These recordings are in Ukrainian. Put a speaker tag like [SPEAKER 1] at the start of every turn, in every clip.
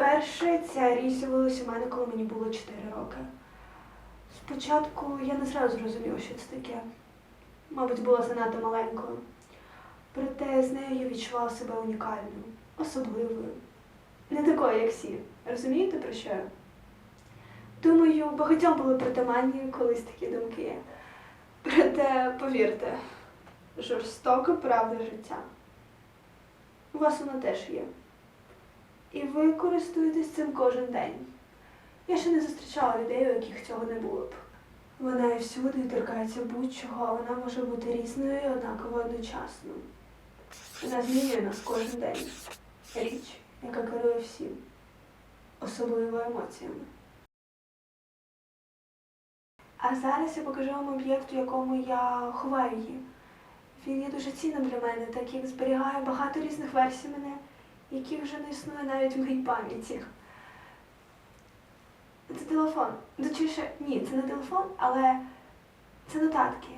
[SPEAKER 1] Вперше ця річ з'явилася у мене, коли мені було 4 роки. Спочатку я не зразу зрозуміла, що це таке. Мабуть, була занадто маленькою. Проте з нею я відчувала себе унікальною, особливою. Не такою, як всі. Розумієте, про що я? Думаю, багатьом були притаманні колись такі думки. Проте, повірте, жорстока правда життя. У вас вона теж є. Ви користуєтесь цим кожен день. Я ще не зустрічала людей, у яких цього не було б. Вона і всюди торкається будь-чого, а вона може бути різною і однаково одночасно. Вона змінює нас кожен день. Річ, яка керує всім, особливо емоціями. А зараз я покажу вам об'єкт, у якому я ховаю її. Він є дуже цінним для мене, так як зберігає багато різних версій мене, які вже не існує навіть в моїй пам'яті. Це телефон. Точніше, ні, це не телефон, але це нотатки.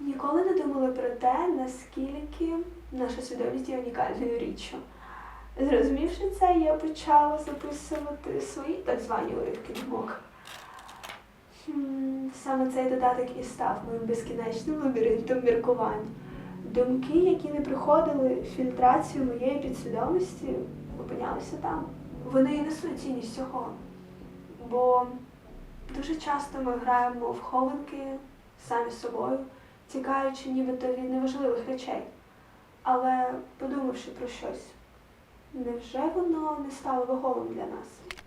[SPEAKER 1] Ніколи не думали про те, наскільки наша свідомість є унікальною річчю. Зрозумівши це, я почала записувати свої так звані уривки думок. Саме цей додаток і став моїм безкінечним лабіринтом міркувань. Думки, які не проходили фільтрацію моєї підсвідомості, опинялися там. Вони і несуть цінність цього. Бо дуже часто ми граємо в хованки самі з собою, тікаючи нібито від неважливих речей. Але подумавши про щось, невже воно не стало ваговим для нас?